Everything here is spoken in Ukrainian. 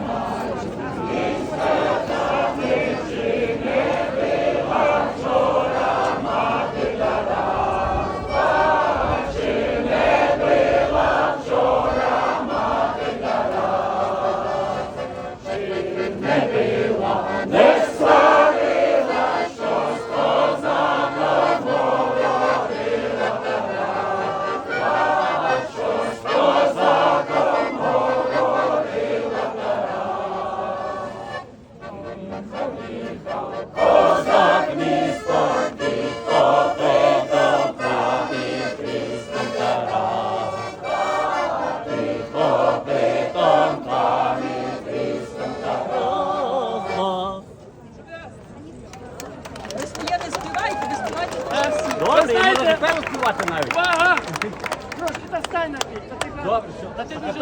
よかったな。Добре, можна певно співати навіть. Ага! Трошки достань на бій, та ти Добре, що? Та ти дуже